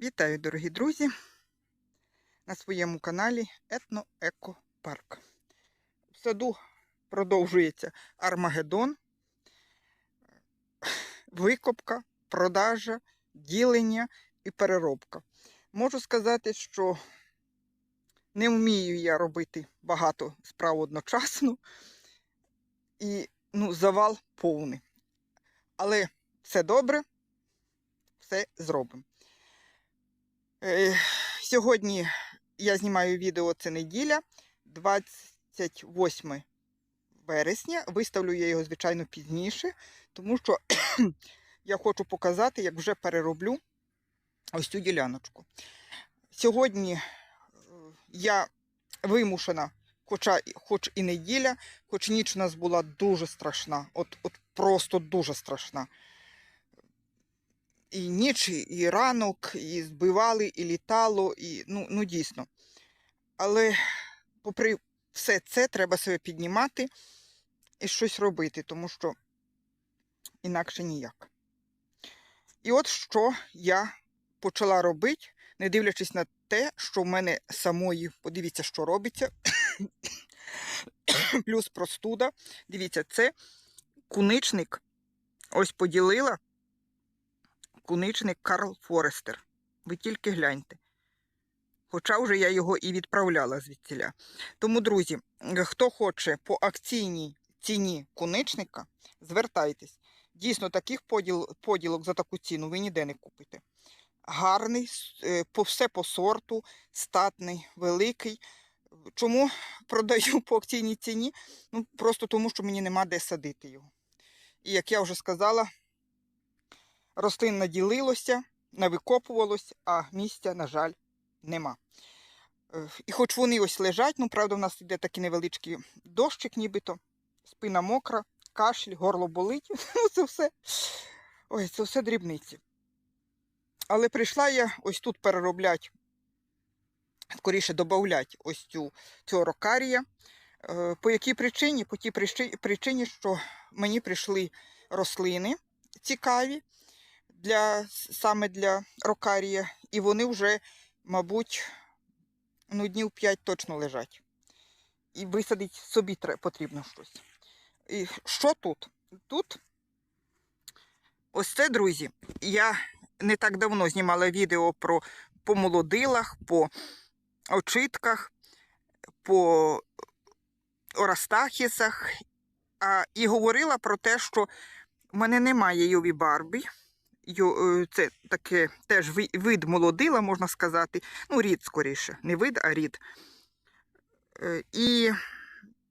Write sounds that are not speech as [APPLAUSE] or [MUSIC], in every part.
Вітаю, дорогі друзі, на своєму каналі Етно-Еко-Парк. В саду продовжується Армагеддон, викопка, продажа, ділення і переробка. Можу сказати, що не вмію я робити багато справ одночасно і ну, завал повний. Але все добре, все зробимо. Е, Сьогодні я знімаю відео, це неділя, 28 вересня. Виставлю я його, звичайно, пізніше, тому що [CLEARS THROAT] я хочу показати, як вже перероблю ось цю діляночку. Сьогодні е, я вимушена, хоча, хоч і неділя, хоч ніч у нас була дуже страшна, от, от просто дуже страшна і ніч, і ранок, і збивали, і літало, і ну, ну дійсно. Але попри все це, треба себе піднімати і щось робити, тому що інакше ніяк. І от що я почала робити, не дивлячись на те, що в мене самої, подивіться, що робиться. Плюс простуда. Дивіться, це куничник. Ось поділила куничник Карл Форестер. Ви тільки гляньте. Хоча вже я його і відправляла звідсіля. Тому, друзі, хто хоче по акційній ціні куничника, звертайтесь. Дійсно, таких поділ, поділок за таку ціну ви ніде не купите. Гарний, е, по все по сорту, статний, великий. Чому продаю по акційній ціні? Ну, Просто тому, що мені нема де садити його. І як я вже сказала, рослин наділилося, навикопувалось, а місця, на жаль, нема. Е, І хоч вони ось лежать, ну, правда, в нас йде такий невеличкий дощик, нібито, спина мокра, кашель, горло болить. [LAUGHS] Ну, це все. Ой, це все дрібниці. Але прийшла я ось тут перероблять, скоріше додавлять ось цю цього рокарія. Е, По якій причині? По тій причині, що мені прийшли рослини цікаві для, саме для рокарія, і вони вже, мабуть, ну, днів 5 точно лежать. І висадити собі потрібно щось. І що тут? Тут ось це, друзі, я не так давно знімала відео про по молодилах, по очитках, по орастахісах, а, і говорила про те, що в мене немає Йові Барбі. Е, це таке теж вид молодила, можна сказати. Ну, рід скоріше, не вид, а рід. Е, і,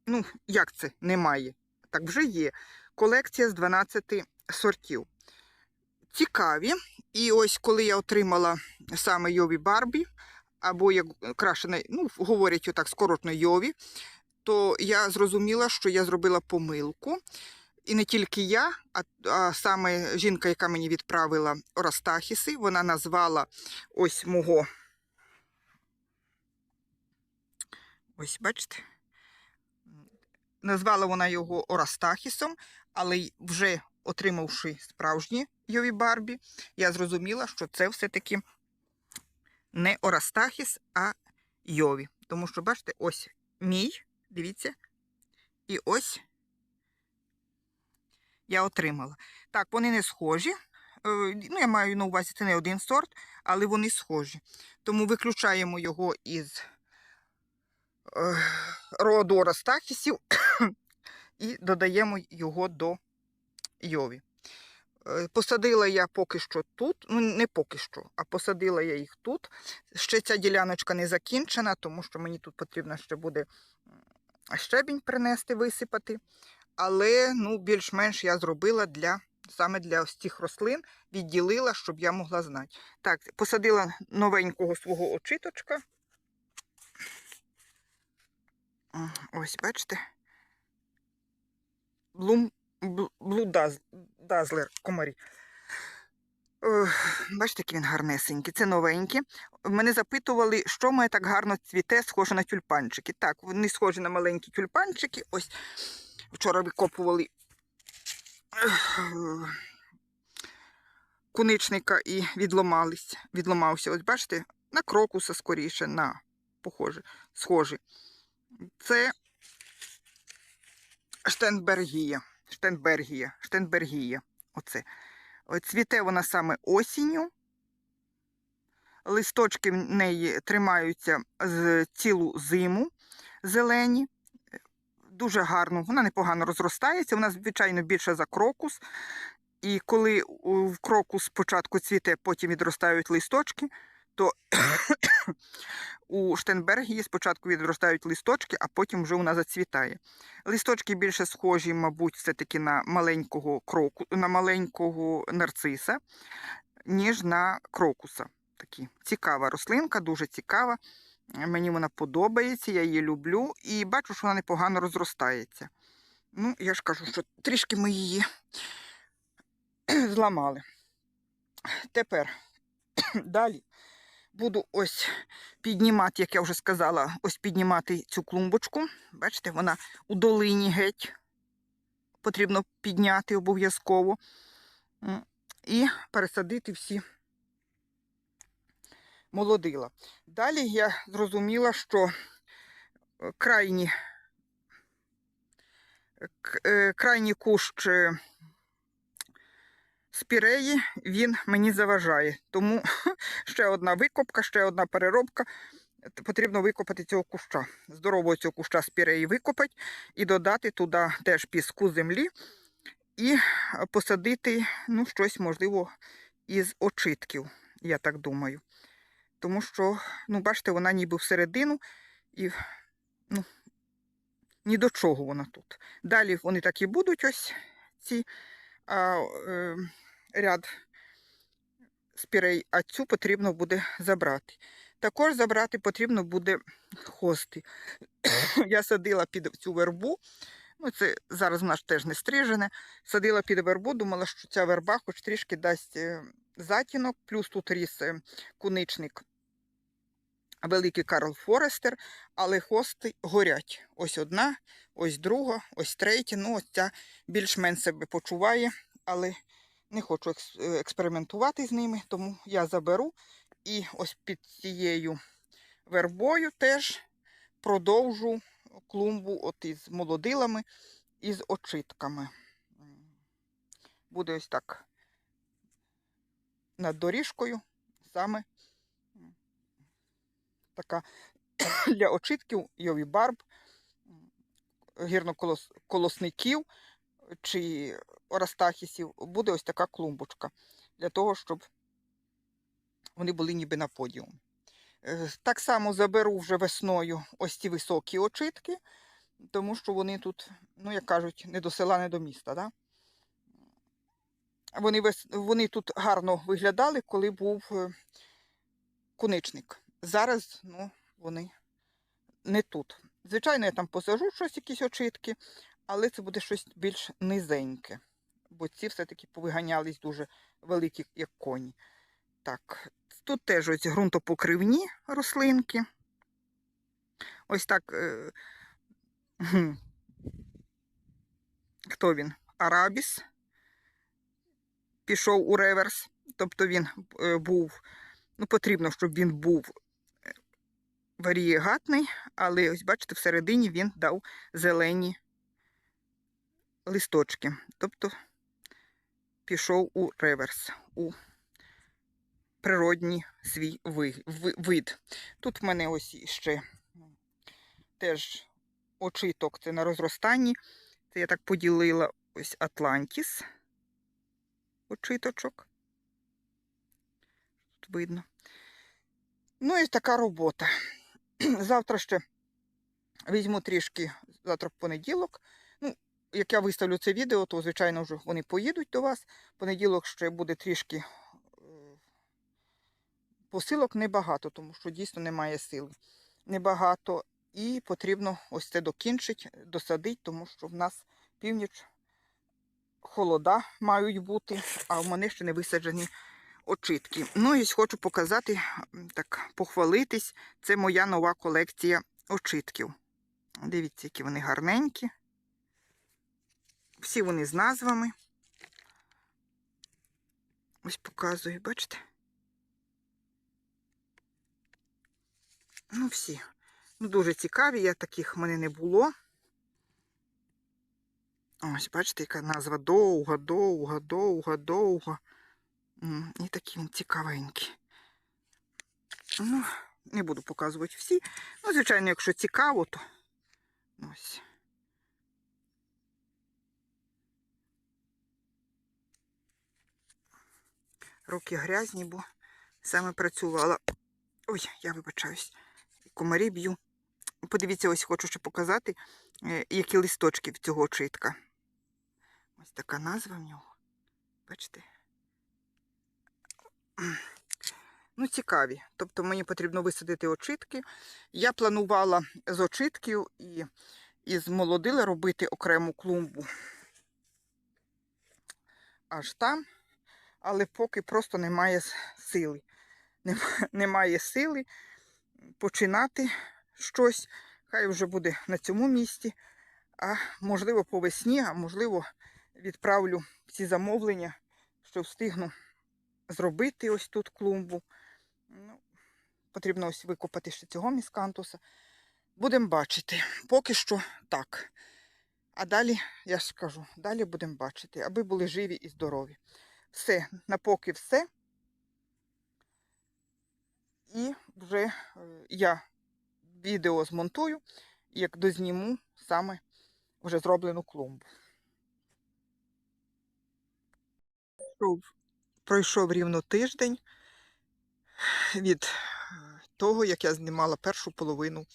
ну, як це немає? Так вже є. Колекція з 12 сортів. Цікаві. І ось коли я отримала саме Йові Барбі, або як краще, ну, говорять отак скоротно Йові, то я зрозуміла, що я зробила помилку. І не тільки я, а, а саме жінка, яка мені відправила Орастахіси, вона назвала ось мого. Ось, бачите? Назвала вона його Орастахісом, але вже отримавши справжні Йові Барбі, я зрозуміла, що це все-таки не Орастахіс, а Йові. Тому що, бачите, ось мій, дивіться, і ось я отримала. Так, вони не схожі. Е, ну, Я маю на увазі, це не один сорт, але вони схожі. Тому виключаємо його із е, роду Ростахісів [COUGHS] і додаємо його до Йові. Е, посадила я поки що тут, ну не поки що, а посадила я їх тут. Ще ця діляночка не закінчена, тому що мені тут потрібно ще буде щебінь принести, висипати. Але ну, більш-менш я зробила для саме для ось цих рослин, відділила, щоб я могла знати. Так, посадила новенького свого очиточка. Ось, бачите? Блум, Блу Дазлер комарі. Бачите, який він гарнесенький, це новенькі. Мене запитували, що має так гарно цвіте, схоже на тюльпанчики. Так, вони схожі на маленькі тюльпанчики. Ось Вчора викопували куничника і відломались, відломався. Ось бачите, на крокуса скоріше, на похоже, схожий. Це Штенбергія. Штенбергія. Штенбергія. Оце. Цвіте вона саме осінню. Листочки в неї тримаються цілу зиму зелені. Дуже гарно, вона непогано розростається. Вона, звичайно, більше за крокус. І коли в крокус спочатку цвіте, потім відростають листочки, то у Штенбергії спочатку відростають листочки, а потім вже вона зацвітає. Листочки більше схожі, мабуть, все-таки на маленького кроку, на маленького нарциса, ніж на крокуса. Такі. Цікава рослинка, дуже цікава. Мені вона подобається, я її люблю і бачу, що вона непогано розростається. Ну, я ж кажу, що трішки ми її [CLEARS THROAT] зламали. Тепер [CLEARS THROAT] далі буду ось піднімати, як я вже сказала, ось піднімати цю клумбочку. Бачите, вона у долині геть. Потрібно підняти обов'язково. І пересадити всі молодила. Далі я зрозуміла, що е, крайні, е, крайній кущ е, спіреї, він мені заважає. Тому [LAUGHS] ще одна викопка, ще одна переробка. Потрібно викопати цього куща. Здорового цього куща спіреї викопати і додати туди теж піску землі і посадити ну, щось, можливо, із очитків, я так думаю. Тому що, ну, бачите, вона ніби всередину і ну, ні до чого вона тут. Далі вони так і будуть ось ці а, е, ряд спірей, а цю потрібно буде забрати. Також забрати потрібно буде хости. [COUGHS] Я садила під цю вербу. Ну, це зараз вона ж теж не стрижене. Садила під вербу, думала, що ця верба хоч трішки дасть е, затінок, плюс тут ріс е, куничник великий Карл Форестер, але хости горять. Ось одна, ось друга, ось третя. Ну, ось ця більш-менш себе почуває, але не хочу е, експериментувати з ними, тому я заберу і ось під цією вербою теж продовжу клумбу от із молодилами і з очитками. Буде ось так над доріжкою саме така [COUGHS] для очитків йові барб, гірноколосників чи орастахісів буде ось така клумбочка для того, щоб вони були ніби на подіумі. Е, Так само заберу вже весною ось ці високі очитки, тому що вони тут, ну, як кажуть, не до села, не до міста. Да? Вони, вони тут гарно виглядали, коли був е, куничник. Зараз ну, вони не тут. Звичайно, я там посажу щось, якісь очитки, але це буде щось більш низеньке. Бо ці все-таки повиганялись дуже великі, як коні. Так, тут теж ось ґрунтопокривні рослинки. Ось так. Е... Хто він? Арабіс. Пішов у реверс. Тобто він е, був, ну, потрібно, щоб він був варієгатний, але ось бачите, всередині він дав зелені листочки. Тобто пішов у реверс, у природній свій ви- ви- вид. Тут в мене ось ще теж очиток, це на розростанні. Це я так поділила ось Атлантіс. Очиточок. Тут видно. Ну і така робота. [CLEARS THROAT] Завтра ще візьму трішки, завтра в понеділок. Ну, як я виставлю це відео, то, звичайно, вже вони поїдуть до вас. Понеділок ще буде трішки е, посилок небагато, тому що дійсно немає сили. Небагато. І потрібно ось це докінчити, досадити, тому що в нас північ холода мають бути, а в мене ще не висаджені очитки. Ну і хочу показати, так, похвалитись. Це моя нова колекція очитків. Дивіться, які вони гарненькі. Всі вони з назвами. Ось показую, бачите? Ну, всі. Ну, дуже цікаві, я таких в мене не було. Ось, бачите, яка назва довга, довга, довга, довга. І такі він цікавенькі. Ну, не буду показувати всі. Ну, звичайно, якщо цікаво, то ось. Руки грязні, бо саме працювала. Ой, я вибачаюсь. Комарі б'ю. Подивіться, ось хочу ще показати, е, які листочки в цього читка. Ось така назва в нього. Бачите? Ну, цікаві. Тобто мені потрібно висадити очитки. Я планувала з очитків і із молодила робити окрему клумбу аж там, але поки просто немає сили. [LAUGHS] Немає сили починати щось. Хай вже буде на цьому місці. А можливо, по весні, а можливо, відправлю всі замовлення, що встигну зробити ось тут клумбу. Ну, потрібно ось викопати ще цього міскантуса. Будемо бачити. Поки що так. А далі, я ж кажу, далі будемо бачити, аби були живі і здорові. Все, на поки все. І вже е, я відео змонтую, як дозніму саме вже зроблену клумбу. Пройшов, рівно тиждень від того, як я знімала першу половину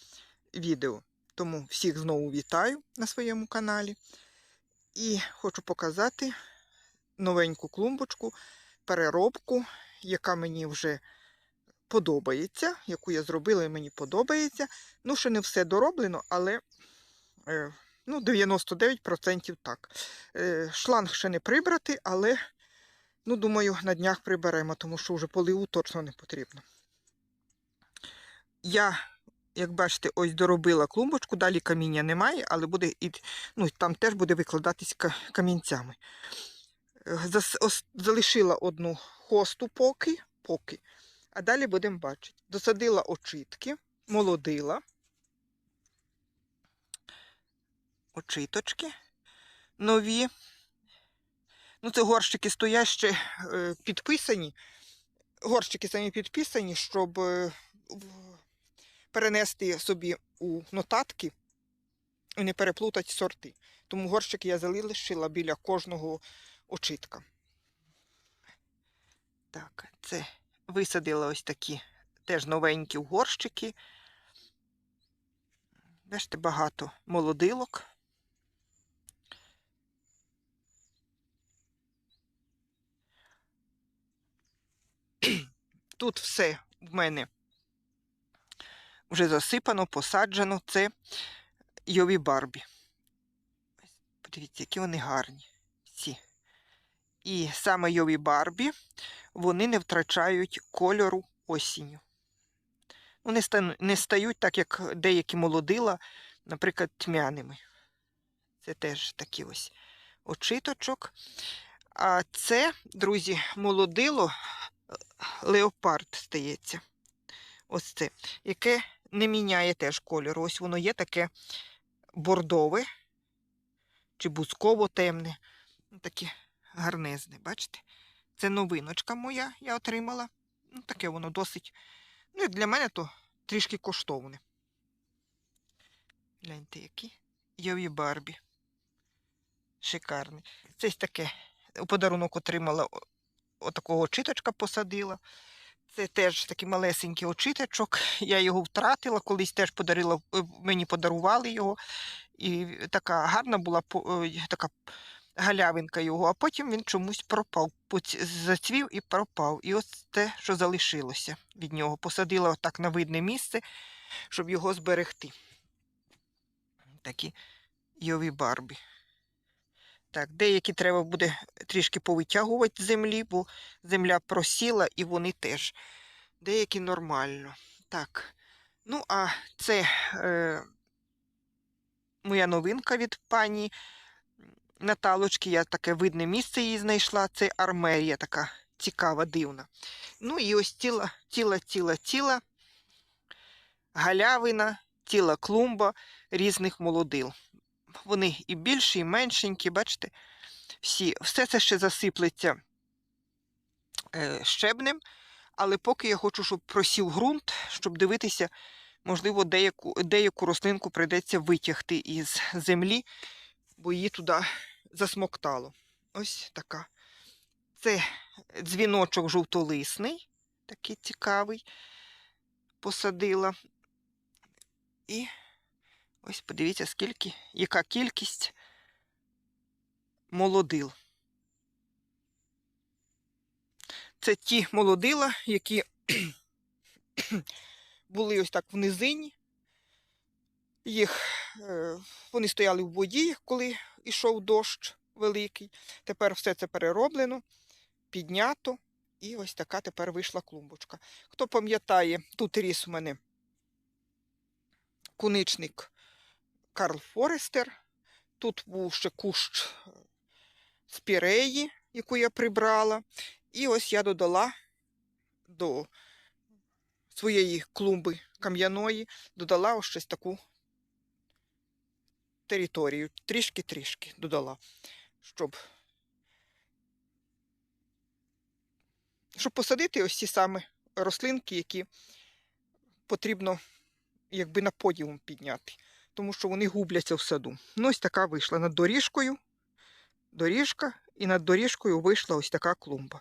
відео. Тому всіх знову вітаю на своєму каналі. І хочу показати новеньку клумбочку, переробку, яка мені вже подобається, яку я зробила і мені подобається. Ну, ще не все дороблено, але е, ну, 99% так. Е, шланг ще не прибрати, але ну, думаю, на днях приберемо, тому що вже поливу точно не потрібно. Я, як бачите, ось доробила клумбочку, далі каміння немає, але буде ну, там теж буде викладатись камінцями. Е, Залишила одну хосту поки, поки. А далі будемо бачити. Досадила очитки, молодила. Очиточки нові. Ну, це горщики стоять ще е, підписані. Горщики самі підписані, щоб е, перенести собі у нотатки і не переплутати сорти. Тому горщики я залишила біля кожного очитка. Так, це висадила ось такі теж новенькі горщики. Бачите, багато молодилок. Тут все в мене вже засипано, посаджено. Це Йові Барбі. Подивіться, які вони гарні. Всі. І саме Йові Барбі вони не втрачають кольору осінню. Ну, не, стають так, як деякі молодила, наприклад, тьмяними. Це теж такий ось очиточок. А це, друзі, молодило леопард стається. Ось це, яке не міняє теж кольору. Ось воно є таке бордове чи бузково темне. Таке гарнезне, бачите? Це новиночка моя, я отримала. Ну, таке воно досить. Ну, як для мене, то трішки коштовне. Гляньте, які. Йові Барбі. Шикарний. Це таке. Подарунок отримала отакого очиточка посадила. Це теж такий малесенький очиточок. Я його втратила, колись теж подарила, е, мені подарували його. І така гарна була е, така галявинка його, а потім він чомусь пропав. Зацвів і пропав. І ось те, що залишилося від нього. Посадила так на видне місце, щоб його зберегти. Такі йові барбі. Так, деякі треба буде трішки повитягувати з землі, бо земля просіла і вони теж. Деякі нормально. Так. Ну, а це е, моя новинка від пані Наталочки. Я таке видне місце її знайшла. Це армерія така цікава, дивна. Ну і ось ціла, ціла, ціла, ціла галявина, ціла клумба різних молодил. Вони і більші, і меншенькі, бачите, всі. Все це ще засиплеться е, щебнем, але поки я хочу, щоб просів ґрунт, щоб дивитися, можливо, деяку, деяку рослинку прийдеться витягти із землі, бо її туди засмоктало. Ось така. Це дзвіночок жовтолисний, такий цікавий, посадила. І ось подивіться, скільки, яка кількість молодил. Це ті молодила, які [COUGHS] були ось так в низині. Їх, е, вони стояли в воді, коли йшов дощ великий. Тепер все це перероблено, піднято. І ось така тепер вийшла клумбочка. Хто пам'ятає, тут ріс у мене куничник Карл Форестер. Тут був ще кущ е, спіреї, яку я прибрала. І ось я додала до своєї клумби кам'яної, додала ось щось таку територію. Трішки-трішки додала, щоб, щоб посадити ось ці саме рослинки, які потрібно якби на подіум підняти, тому що вони губляться в саду. Ну, ось така вийшла над доріжкою. Доріжка, і над доріжкою вийшла ось така клумба.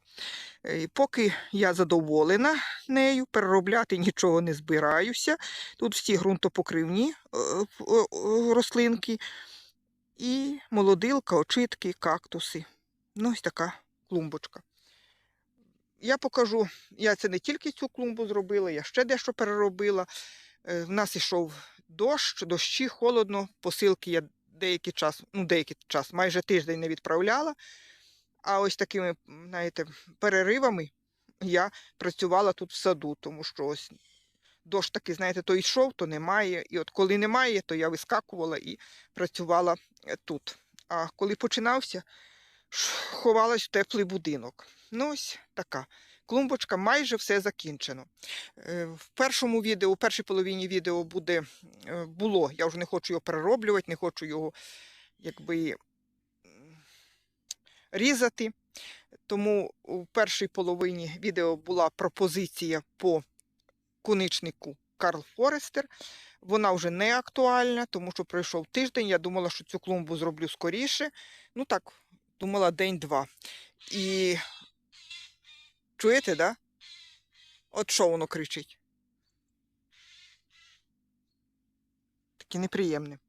Е, Поки я задоволена нею, переробляти нічого не збираюся. Тут всі ґрунтопокривні е, е, рослинки, і молодилка, очитки, кактуси. Ну, ось така клумбочка. Я покажу, я це не тільки цю клумбу зробила, я ще дещо переробила. В нас ішов дощ, дощі, холодно, посилки я деякий час, ну деякий час, майже тиждень не відправляла. А ось такими, знаєте, переривами я працювала тут в саду, тому що ось дощ такий, знаєте, то йшов, то немає. І от коли немає, то я вискакувала і працювала е, тут. А коли починався, ховалась в теплий будинок. Ну, ось така. Клумбочка майже все закінчено. Е, В першому відео, у першій половині відео буде, е, було, я вже не хочу його перероблювати, не хочу його якби різати. Тому у першій половині відео була пропозиція по куничнику Карл Форестер. Вона вже не актуальна, тому що пройшов тиждень. Я думала, що цю клумбу зроблю скоріше. Ну так, думала день-два. І чуєте, да? От що воно кричить? Таке неприємне.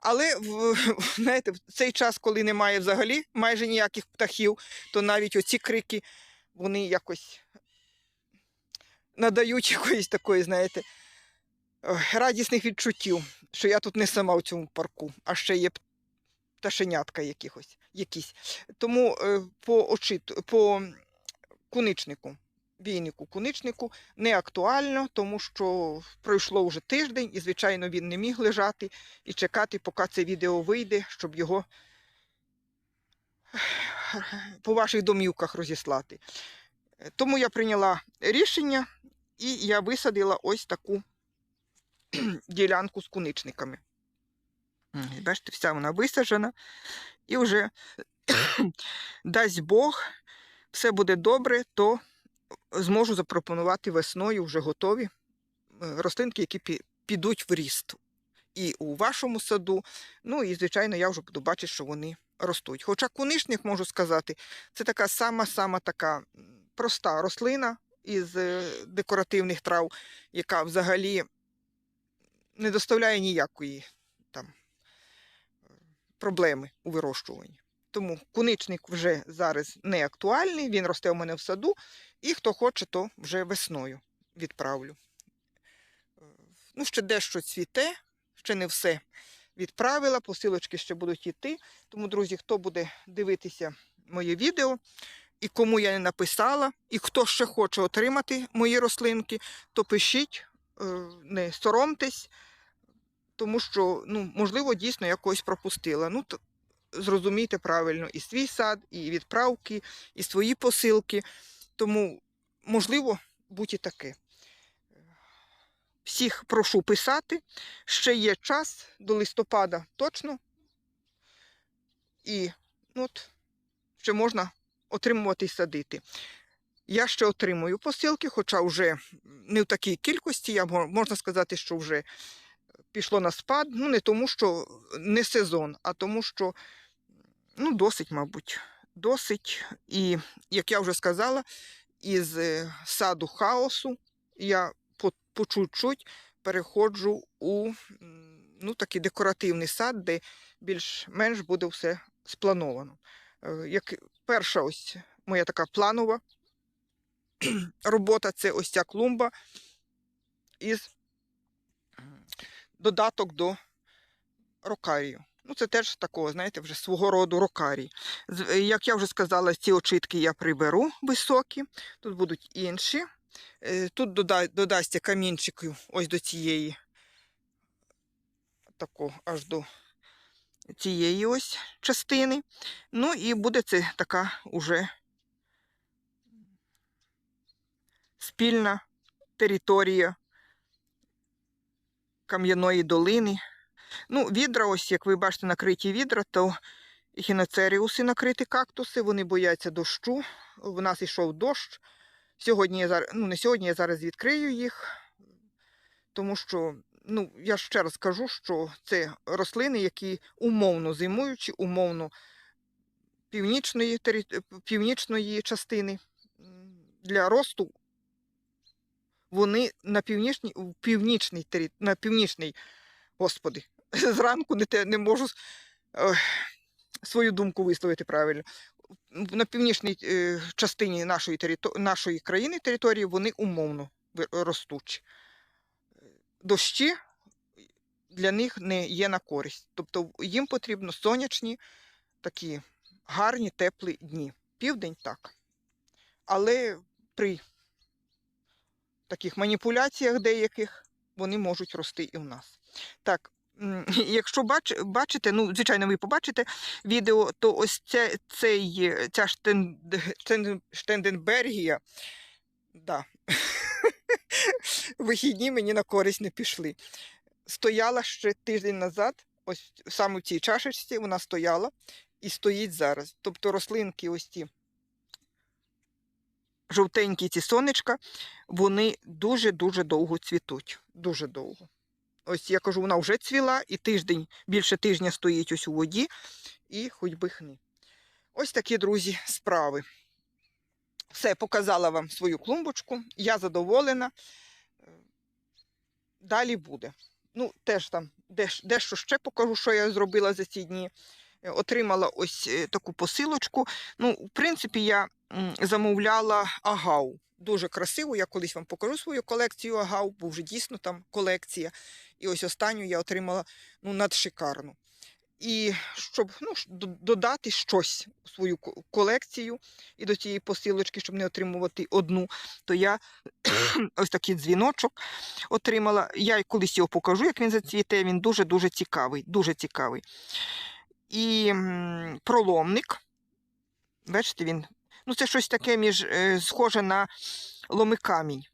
Але [LAUGHS] знаєте, в цей час, коли немає взагалі майже ніяких птахів, то навіть оці крики, вони якось надають [LAUGHS] якоїсь такої, знаєте, радісних відчуттів, що я тут не сама в цьому парку, а ще є пташенятка якихось, якісь. Тому е, по, очит, по куничнику, війнику куничнику не актуально, тому що пройшло вже тиждень, і, звичайно, він не міг лежати і чекати, поки це відео вийде, щоб його по ваших домівках розіслати. Тому я прийняла рішення і я висадила ось таку ділянку з куничниками. Бачите, вся вона висаджена. І вже дасть Бог, все буде добре, то зможу запропонувати весною вже готові е, рослинки, які підуть в ріст. І у вашому саду. Ну і, звичайно, я вже буду бачити, що вони ростуть. Хоча кунишник, можу сказати, це така сама-сама така проста рослина із е, декоративних трав, яка взагалі не доставляє ніякої там е, проблеми у вирощуванні. Тому куничник вже зараз не актуальний, він росте у мене в саду, і хто хоче, то вже весною відправлю. Е, Ну, ще дещо цвіте, ще не все відправила, посилочки ще будуть йти. Тому, друзі, хто буде дивитися моє відео, і кому я не написала, і хто ще хоче отримати мої рослинки, то пишіть, е, не соромтесь, тому що, ну, можливо, дійсно я когось пропустила. Ну, зрозумійте правильно і свій сад, і відправки, і свої посилки. Тому, можливо, будь і таке. Всіх прошу писати. Ще є час до листопада точно. І ну, от, ще можна отримувати і садити. Я ще отримую посилки, хоча вже не в такій кількості, я можна сказати, що вже пішло на спад. Ну, не тому, що не сезон, а тому, що ну, досить, мабуть, досить. І, як я вже сказала, із е, саду хаосу я по, чуть-чуть переходжу у ну, такий декоративний сад, де більш-менш буде все сплановано. Е, Як перша ось моя така планова [CLEARS THROAT] робота це ось ця клумба із додаток до рокарію. Ну, це теж такого, знаєте, вже свого роду рокарій. Е, Як я вже сказала, ці очитки я приберу високі, тут будуть інші. Е, Тут дода, додасться камінчиків ось до цієї, тако, аж до цієї ось частини. Ну і буде це така уже спільна територія Кам'яної долини. Ну, відра, ось як ви бачите, накриті відра, то хіноцеріуси накриті кактуси, вони бояться дощу. В нас йшов дощ. Сьогодні я зараз, ну не сьогодні, я зараз відкрию їх, тому що, ну, я ще раз кажу, що це рослини, які умовно зимуючі, умовно північної, північної частини для росту. Вони на північній, тері- на північній, господи, [LAUGHS] зранку не, не можу свою думку висловити правильно. На північній е, частині нашої, терито- нашої країни території вони умовно ростуть. Дощі для них не є на користь. Тобто їм потрібно сонячні, такі гарні, теплі дні. Південь так. Але при таких маніпуляціях деяких вони можуть рости і в нас. Так, [LAUGHS] якщо бач, бачите, ну, звичайно, ви побачите відео, то ось це, цей, ця штен, штен, Штенденбергія, да. [LAUGHS] вихідні мені на користь не пішли. Стояла ще тиждень назад, ось саме в цій чашечці вона стояла і стоїть зараз. Тобто рослинки ось ті жовтенькі ці сонечка, вони дуже-дуже довго цвітуть. Дуже довго. Ось я кажу, вона вже цвіла, і тиждень, більше тижня стоїть ось у воді, і хоч би хни. Ось такі, друзі, справи. Все, показала вам свою клумбочку. Я задоволена. Е, Далі буде. Ну, теж там дещо ще покажу, що я зробила за ці дні. Е, Отримала ось е, таку посилочку. Ну, в принципі, я замовляла агау. Дуже красиво. Я колись вам покажу свою колекцію агау, бо вже дійсно там колекція. І ось останню я отримала ну, надшикарну. І щоб ну, додати щось у свою колекцію і до цієї посилочки, щоб не отримувати одну, то я [CLEARS THROAT] ось такий дзвіночок отримала. Я колись його покажу, як він зацвіте. Він дуже-дуже цікавий. Дуже цікавий. І проломник. Бачите, він. Ну, це щось таке між, е, схоже на ломикамінь.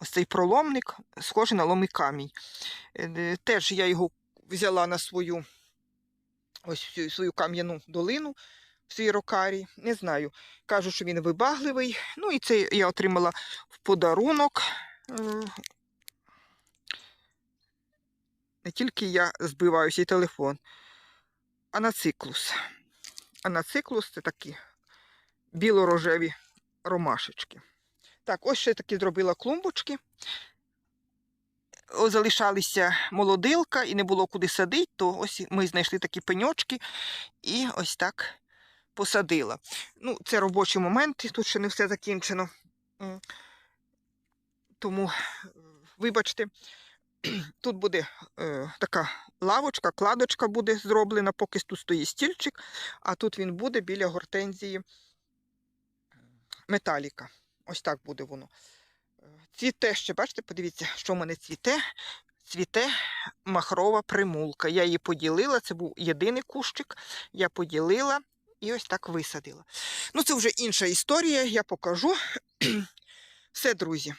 Ось цей проломник схожий на ломикамінь. Е, Теж я його взяла на свою ось свою кам'яну долину в свій рокарі. Не знаю. Кажуть, що він вибагливий. Ну і це я отримала в подарунок. Е, Не тільки я збиваюся і телефон. Анациклус. Анациклус це такі біло-рожеві ромашечки. Так, ось ще таки зробила клумбочки. О, залишалися молодилка і не було куди садити, то ось ми знайшли такі пеньочки і ось так посадила. Ну, це робочі моменти, тут ще не все закінчено. Тому, вибачте, [CLEARS THROAT] тут буде е, така лавочка, кладочка буде зроблена, поки тут стоїть стільчик, а тут він буде біля гортензії металіка. Ось так буде воно. Е, Цвіте ще, бачите, подивіться, що в мене цвіте. Цвіте махрова примулка. Я її поділила, це був єдиний кущик. Я поділила і ось так висадила. Ну, це вже інша історія, я покажу. [CLEARS THROAT] Все, друзі.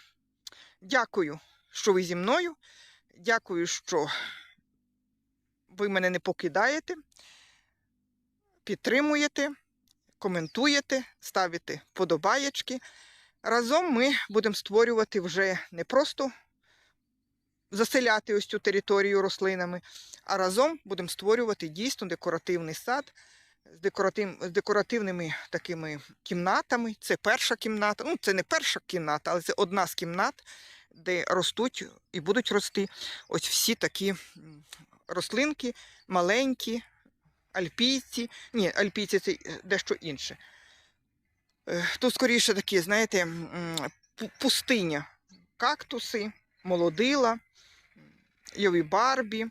Дякую, що ви зі мною. Дякую, що ви мене не покидаєте, підтримуєте, коментуєте, ставите вподобаєчки. Разом ми будемо створювати вже не просто заселяти ось цю територію рослинами, а разом будемо створювати дійсно декоративний сад з, декоратив... з декоративними такими кімнатами. Це перша кімната. Ну, це не перша кімната, але це одна з кімнат, де ростуть і будуть рости ось всі такі рослинки, маленькі, альпійці. Ні, альпійці це е, дещо інше. Е, Тут скоріше такі, знаєте, пустиня, кактуси, молодила, йові барбі,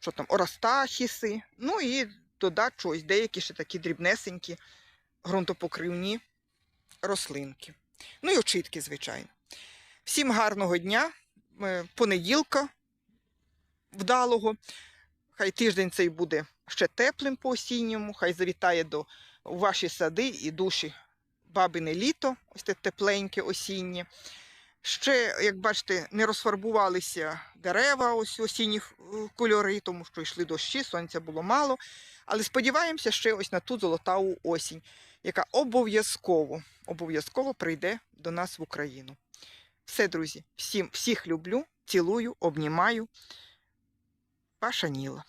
що там, орастахіси, ну і додати щось, деякі ще такі дрібнесенькі ґрунтопокривні рослинки. Ну і очітки, звичайно. Всім гарного дня, е, понеділка вдалого. Хай тиждень цей буде ще теплим по осінньому, хай завітає до у ваші сади і душі бабине літо, ось те тепленьке осіннє. Ще, як бачите, не розфарбувалися дерева, ось осінні е, кольори, тому що йшли дощі, сонця було мало. Але сподіваємося ще ось на ту золотаву осінь, яка обов'язково, обов'язково прийде до нас в Україну. Все, друзі, всім, всіх люблю, цілую, обнімаю. Ваша Ніла.